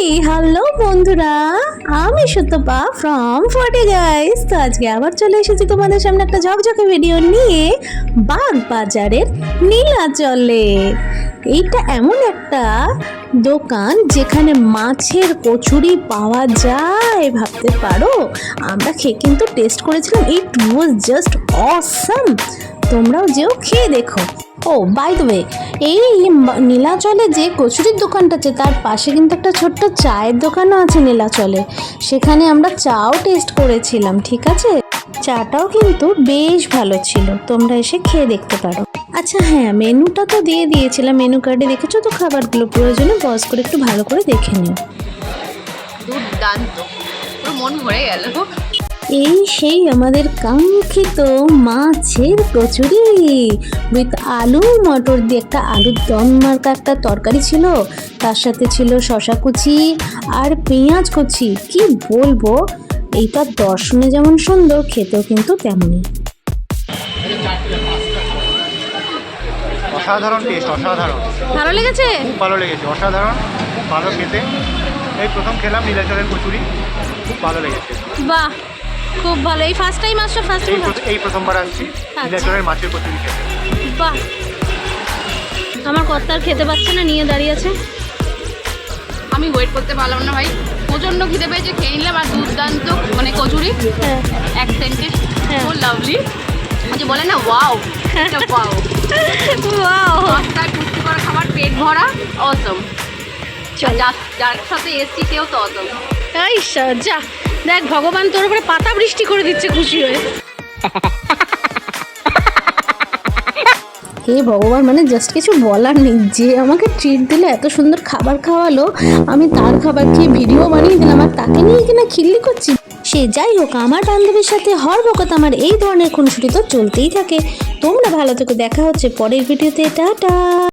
Hello বন্ধুরা, আমি Sutapa from forty guys তো আজকে আবার চলে এসেছি তোমাদের সামনে একটা ঝকঝকে ভিডিও নিয়ে বাগ বাজারের নীলাচলে। এইটা এমন একটা দোকান যেখানে মাছের কচুরি পাওয়া যায়, ভাবতে পারো? আমরা খেয়ে কিন্তু টেস্ট করেছিলাম ইট ওয়াজ জাস্ট অসাম তোমরাও যেও, খেয়ে দেখো। ও বাই দ্য ওয়ে এই নীলাচলে যে কচুরির দোকানটা আছে, তার পাশে কিন্তু একটা ছোট্ট চায়ের দোকানও আছে নীলাচলে। সেখানে আমরা চাও টেস্ট করেছিলাম, ঠিক আছে? চাটাও কিন্তু বেশ ভালো ছিল, তোমরা এসে খেয়ে দেখতে পারো। আচ্ছা হ্যাঁ মেনুটা তো দিয়ে দিয়েছিলাম, মেনু কার্ডে দেখেছ তো খাবারগুলো? প্রয়োজনে বস করে একটু ভালো করে দেখে নিও। দুর্দান্ত। পুরো মন ভরে গেল। এই সেই আমাদের কাঙ্ক্ষিত মাছের কচুরি উইথ আলু মটর দিয়ে একটা আলুর দম মার্কা একটা তরকারি ছিল। তার সাথে ছিল শশা কুচি আর পেঁয়াজ কুচি। কি বলব? এইটা দর্শনে যেমন সুন্দর খেতেও কিন্তু তেমনই। অসাধারণ টেস্ট অসাধারণ। ভালো লেগেছে? খুব ভালো লেগেছে অসাধারণ ভালো খেতে। এই প্রথম খেলাম নীলাচলের কচুরি খুব ভালো লেগেছে। বাহ! খুব ভালো। এই ফার্স্ট টাইম আসছো ফার্স্ট প্রথ- এই প্রথমবার আসছি। নীলাচলের মাছের কচুরি খেতে বাহ। আমার কর্তার খেতে পাচ্ছে না নিয়ে দাঁড়িয়ে আছে। আমি ওয়েট করতে পারলাম না ভাই। প্রচণ্ড খিদে পেয়েছে খেয়ে নিলাম আর দুর্দান্ত মানে কচুরি। হ্যাঁ। এক সেন্টেন্স হ্যাঁ। খুব লাভলি যে বলে না ওয়াও ওয়াও ওয়াও সস্তায় পুষ্টিকর খাবার পেট ভরা অসম যার সাথে এসছি সেও তো অসম এই যা দেখ, ভগবান তোর উপরে পাতা বৃষ্টি করে দিচ্ছে, খুশি হয়ে। হে ভগবান মানে জাস্ট কিছু বলার নেই। যে আমাকে ট্রিট দিলে এত সুন্দর খাবার খাওয়ালো, আমি তার খাবার খেয়ে ভিডিও বানিয়ে দিলাম, আর তাকে নিয়ে কিনা খিল্লি করছি। সে যাই হোক, আমার বান্ধবীর সাথে হর বকত আমার এই ধরনের খুনসুটি তো চলতেই থাকে। তোমরা ভালো থেকো, দেখা হচ্ছে পরের ভিডিওতে টাটা।